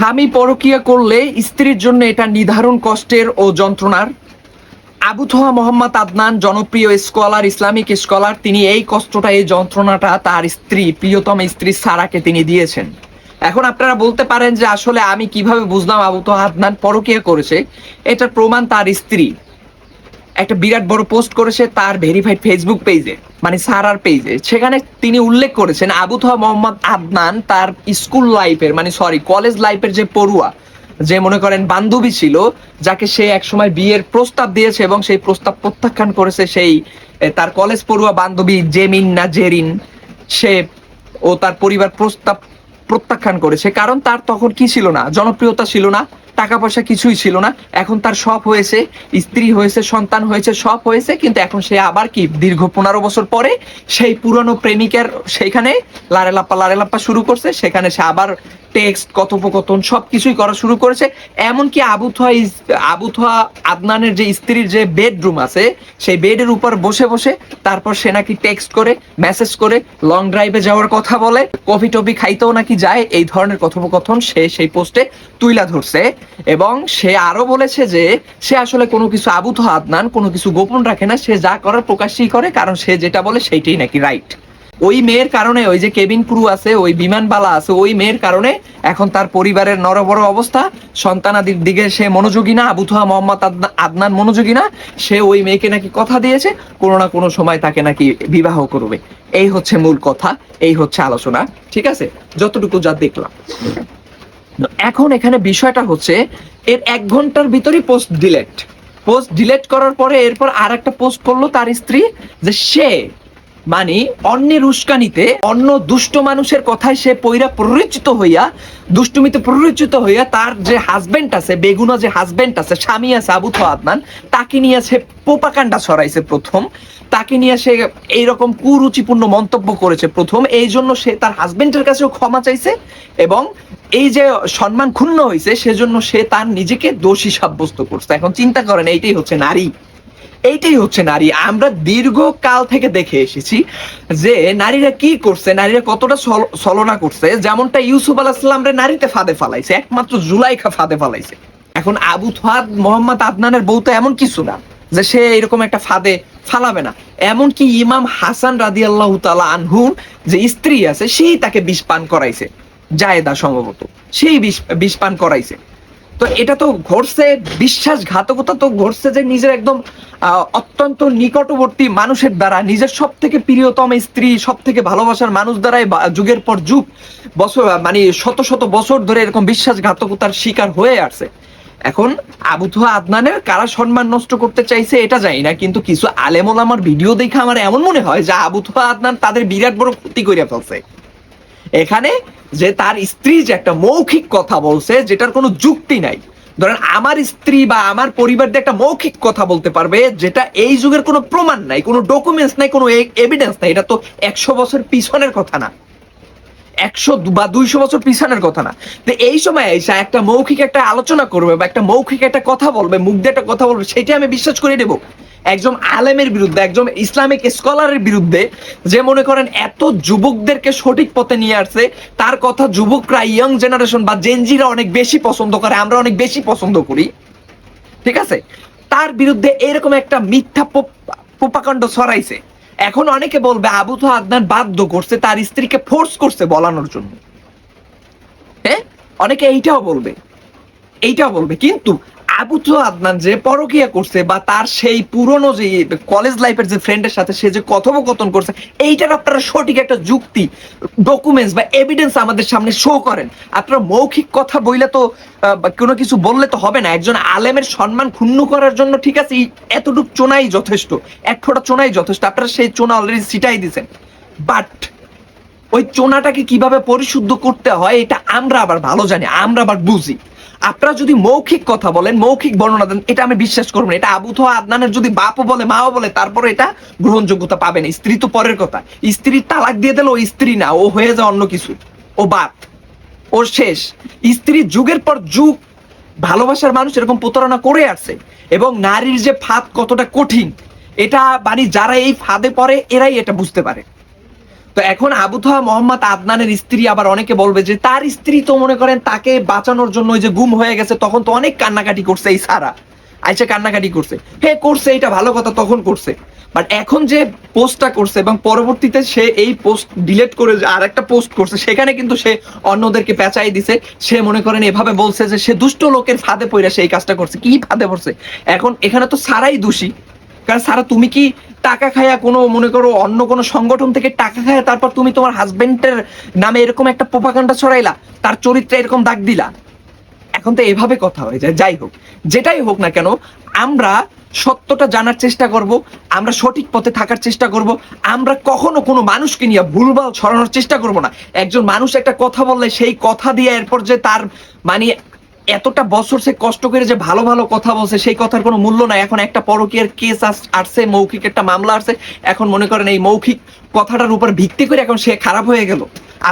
স্বামী পরকিয়া করলে স্ত্রীর জন্য এটা নির্ধারণ কষ্টের ও যন্ত্রণার। আবুথোয়া মোহাম্মদ আদনান জনপ্রিয় স্কলার, ইসলামিক স্কলার, তিনি এই কষ্টটা, এই যন্ত্রণাটা তার স্ত্রী, প্রিয়তম স্ত্রী সারাকে তিনি দিয়েছেন। এখন আপনারা বলতে পারেন যে আসলে আমি কীভাবে বুঝলাম আবুথোয়া আদনান পরকিয়া করেছে, এটার প্রমাণ তার স্ত্রী। একটা বিরাট বড় পোস্ট করেছে তার ভেরিফাইড ফেসবুক পেজে মানে সারার পেজে। সেখানে তিনি উল্লেখ করেছেন আবুথা মোহাম্মদ আদনান তার স্কুল লাইফের মানে সরি কলেজ লাইফের যে পড়ুয়া, যে মনে করেন বান্ধবী ছিল, যাকে সে একসময় বিয়ের প্রস্তাব দিয়েছে এবং সেই প্রস্তাব প্রত্যাখ্যান করেছে সেই তার কলেজ পড়ুয়া বান্ধবী জেমিন না জেরিন। সে ও তার পরিবার প্রস্তাব প্রত্যাখ্যান করেছে। কারণ তার তখন কি ছিল না? জনপ্রিয়তা ছিল না। টাকা পয়সা কিছুই ছিল না। এখন তার সব হয়েছে, স্ত্রী হয়েছে, সন্তান হয়েছে, সব হয়েছে, কিন্তু এখন সে আবার কি, দীর্ঘ পনেরো বছর পরে সেই পুরনো প্রেমিকের সেইখানে লারেলাপ্পা লারেলাপ্পা শুরু করছে, সেখানে সে আবার টেক্সট কথোপকথন সব কিছুই করা শুরু করেছে। এমনকি আবুথা আবুথা আদনানের যে স্ত্রীর যে বেডরুম আছে, সেই বেডের উপর বসে বসে তারপর সে নাকি টেক্সট করে মেসেজ করে লং ড্রাইভে যাওয়ার কথা বলে কফি টফি খাইতেও নাকি যায়, এই ধরনের কথোপকথন সে সেই পোস্টে তুইলা ধরছে। এবং সে আরও বলেছে যে সে আসলে কোনো কিছু আবুথ আদনান, কোনো কিছু গোপন রাখে না, সে যা করার প্রকাশ্যই করে, কারণ সে যেটা বলে সেইটাই নাকি রাইট ওই মেয়ের কারণে ওই যে কেবিন ক্রু আছে, ওই বিমানবালা আছে, ওই মেয়ের কারণে এখন তার পরিবারের নরবড় অবস্থা। সন্তানাদির দিকে সে মনোযোগী না আবুথা মোহাম্মদ আদনা- আদনান মনোযোগী না। সে ওই মেয়েকে নাকি কথা দিয়েছে, কোনো না কোনো সময় তাকে নাকি বিবাহ করবে। এই হচ্ছে মূল কথা, এই হচ্ছে আলোচনা, ঠিক আছে? যতটুকু যা দেখলাম। এখন এখানে বিষয়টা হচ্ছে, এর এক ঘণ্টার ভিতরে পোস্ট ডিলেট পোস্ট ডিলেট করার পরে এরপর আর একটা পোস্ট করল তার স্ত্রী যে সে মানে অন্যের উস্কানিতে অন্য দুষ্ট মানুষের কথায় সে পইরা প্ররোচিত হইয়া, দুষ্টুমিতে প্ররোচিত হইয়া তার যে হাজবেন্ড আছে, বেগুনা যে হাজবেন্ড আছে, স্বামী আছে আবু আদনান তাকে নিয়ে সে পোপাকাণ্ডা ছড়াইছে প্রথম। তাকে নিয়ে সে এইরকম কুরুচিপূর্ণ মন্তব্য করেছে প্রথম। এই জন্য সে তার হাজবেন্ডের কাছেও ক্ষমা চাইছে এবং এই যে সম্মান ক্ষুণ্ণ হয়েছে সেজন্য সে তার নিজেকে দোষী সাব্যস্ত করছে। এখন চিন্তা করেন, এইটাই হচ্ছে নারী। এইটাই হচ্ছে নারী। আমরা দীর্ঘকাল থেকে দেখে এসেছি যে নারীরা কি করছে, নারীরা কতটা ছলনা করছে। যেমনটা ইউসুফ আলাহিসাল্লামরে নারীতে ফাঁদে ফালাইছে, একমাত্র জুলাইখা ফাঁদে ফালাইছে। এখন আবু থাদ মোহাম্মদ আদনানের বউ তো এমন কিছু না, যে সে এরকম একটা ফাঁদে ফালাবে না। এমনকি ইমাম হাসান রাদি আল্লাহ তালা আনহুর যে স্ত্রী আছে, সেই তাকে বিষ পান করাইছে, জায়েদা সম্ভবত। সেই বিষ বিষ পান করাইছে। তো এটা তো ঘটছে বিশ্বাসঘাতকতা, তো ঘটছে যে নিজের একদম অত্যন্ত নিকটবর্তী মানুষের দ্বারা, নিজের সব থেকে প্রিয়তম স্ত্রী সব থেকে ভালোবাসার মানুষ দ্বারাই যুগের পর যুগ, বছর মানে শত শত বছর ধরে এরকম বিশ্বাসঘাতকতার শিকার হয়ে আসছে। এখন আবুথুয়া আদনানের কারা সম্মান নষ্ট করতে চাইছে এটা জানি না, কিন্তু কিছু আলেমল আমার ভিডিও দেখে আমার এমন মনে হয় যে আবুথুয়া আদনান তাদের বিরাট বড় ক্ষতি করে ফেলছে। এখানে যে তার স্ত্রী যে একটা মৌখিক কথা বলছে, যেটার কোনো যুক্তি নাই। ধরেন, আমার স্ত্রী বা আমার পরিবার দিয়ে একটা মৌখিক কথা বলতে পারবে, যেটা এই যুগের কোনো প্রমাণ নাই, কোনো ডকুমেন্টস নাই, কোনো এভিডেন্স নাই, এটা তো একশো বছর পিছনের কথা না। একশো বা দুইশো বছর পিছনের কথা না। তো এই সময় এসে একটা মৌখিক একটা আলোচনা করবে বা একটা মৌখিক একটা কথা বলবে, মুখ দিয়ে একটা কথা বলবে সেটা আমি বিশ্বাস করে দেবো একজন আলেমের বিরুদ্ধে, একজন ইসলামিক স্কলারের বিরুদ্ধে যে মনে করেন এত যুবকদেরকে সঠিক পথে নিয়ে আসছে, তার কথা যুবকরা ইয়ং জেনারেশন বা জেনজিরা অনেক বেশি পছন্দ করে, আমরা অনেক বেশি পছন্দ করি। ঠিক আছে? তার বিরুদ্ধে এরকম একটা মিথ্যা পোপাকাণ্ড ছড়াইছে। এখন অনেকে বলবে, আবু তো আদনান বাধ্য করছে, তার স্ত্রীকে ফোর্স করছে বলানোর জন্য। হ্যাঁ? অনেকে এইটাও বলবে। এইটাও বলবে। কিন্তু আবু তো আদনান যে পরকিয়া করছে বা তার সেই পুরনো যে কলেজ লাইফের যে ফ্রেন্ডের সাথে সে যে কথোপকথন করছে, এইটার আপনারা সঠিক একটা যুক্তি ডকুমেন্টস বা এভিডেন্স আমাদের সামনে শো করেন। আপনারা মৌখিক কথা বইলে তো কোনো কিছু বললে তো হবে না। একজন আলেমের সম্মান ক্ষুণ্ণ করার জন্য ঠিক আছে এতটুকু চোনাই যথেষ্ট, এক ফোঁটা চোনাই যথেষ্ট, আপনারা সেই চোনা অলরেডি সিটাই দিছেন বাট ওই চোনাটাকে কীভাবে পরিশুদ্ধ করতে হয়, এটা আমরা আবার ভালো জানি, আমরা আবার বুঝি। আপনারা যদি মৌখিক কথা বলেন, মৌখিক বর্ণনা দেন, এটা আমি বিশ্বাস করব না। এটা আবু থা আদনানের যদি বাপও বলে, মাও বলে তারপরে এটা গ্রহণযোগ্যতা পাবে না। স্ত্রী তো পরের কথা। স্ত্রীর তালাক দিয়ে দিলে ও স্ত্রী না, ও হয়ে যায় অন্য কিছু। ও বাপ। ওর শেষ। স্ত্রী যুগের পর যুগ ভালোবাসার মানুষ এরকম প্রতারণা করে আসছে। এবং নারীর যে ফাঁদ কতটা কঠিন, এটা মানে যারা এই ফাঁদে পড়ে, এরাই এটা বুঝতে পারে। তো এখন আবু তোহা মোহাম্মদ আদনানের স্ত্রী আবার অনেকে বলবে যে তার স্ত্রী তো মনে করেন তাকে বাঁচানোর জন্য যে গুম হয়ে গেছে, তখন তো অনেক কান্নাকাটি করছে এই সারা। আইসা কান্নাকাটি করছে। হে, করছে এটা ভালো কথা, তখন করছে। বাট এখন যে পোস্টটা করছে এবং পরবর্তীতে সে এই পোস্ট ডিলিট করে যে আরেকটা পোস্ট করছে, সেখানে কিন্তু সে অন্যদেরকে পেঁচাই দিছে। সে মনে করেন এভাবে বলছে যে সে দুষ্ট লোকের ফাঁদে পড়ে এই কাজটা করছে। কি ফাঁদে পড়ছে? এখন এখানে তো সারাই দোষী। কারণ সারা তুমি কি টাকা খায়া কোনো, মনে করো, অন্য কোনো সংগঠন থেকে টাকা খায়া তারপর তুমি তোমার হাজবেন্ডের নামে এরকম একটা প্রোপাগান্ডা ছড়াইলা? তার চরিত্রে এরকম দাগ দিলা? এখন তো এভাবে কথা হয়ে যায়। যাই হোক, যেটাই হোক না কেন, আমরা সত্যটা জানার চেষ্টা করব, আমরা সঠিক পথে থাকার চেষ্টা করব, আমরা কখনো কোনো মানুষকে নিয়ে ভুলভাল ছড়ানোর চেষ্টা করব না। একজন মানুষ একটা কথা বললে সেই কথা দিয়ে এরপর যে তার মানে এতটা বছর সে কষ্ট করে যে ভালো ভালো কথা বলছে, সেই কথার কোনো মূল্য নাই। এখন একটা পরকীয়ার কেস আসছে, মৌখিক একটা মামলা আসছে। এখন মনে করেন এই মৌখিক কথাটার উপর ভিত্তি করে এখন সে খারাপ হয়ে গেল।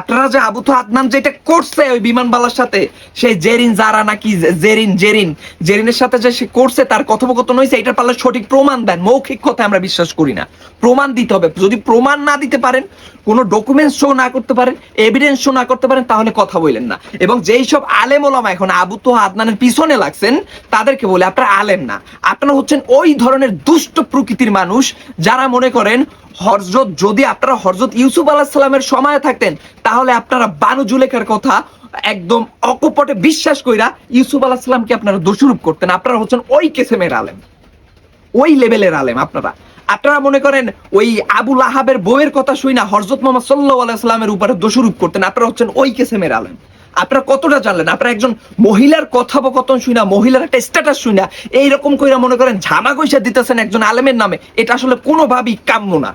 আপনারা যে আবু তো আদনান যেটা করছে ওই বিমানবালার সাথে, সেই জেরিন জারা নাকি জেরিন জেরিন, জেরিনের সাথে যে সে করছে, তার কথোপকথন হয়েছে এটার পাল্লা সঠিক প্রমাণ দেন। মৌখিক কথা আমরা বিশ্বাস করি না। প্রমাণ দিতে হবে। যদি প্রমাণ না দিতে পারেন, কোনো ডকুমেন্টস শো না করতে পারেন এভিডেন্স শো না করতে পারেন, তাহলে কথা বললেন না। এবং যেই সব আলেম ওলামা এখন আবু তো আদনানের পিছনে লাগছেন, তাদেরকে বলে, আপনারা আলেম না। আপনারা হচ্ছেন ওই ধরনের দুষ্ট প্রকৃতির মানুষ, যারা মনে করেন হরজত, যদি আপনারা হরজত ইউসুফ আলাহ সাল্লামের সময় থাকতেন, তাহলে আপনারা বানু জুলেখার কথা একদম অকপটে বিশ্বাস কইরা ইউসুফ আলাহ সাল্লামকে আপনারা দোষরূপ করতেন। আপনারা হচ্ছেন ওই কেসেমের আলেম। ওই লেভেলের আলেম আপনারা। আপনারা মনে করেন ওই আবুল আহাবের বইয়ের কথা শুই না, হরজত মোহাম্মদ সাল্লাহ আলাইস্লামের উপরে দোষরূপ করতেন। আপনারা হচ্ছেন ওই কেসেমের আলেম। আপনারা কতটা জানলেন? আপনারা একজন মহিলার কথোপকথন শুই না, মহিলার একটা স্ট্যাটাস শুই না, এইরকম কইরা মনে করেন ঝামা কইসা দিতেছেন একজন আলেমের নামে। এটা আসলে কোনোভাবেই কাম্য না।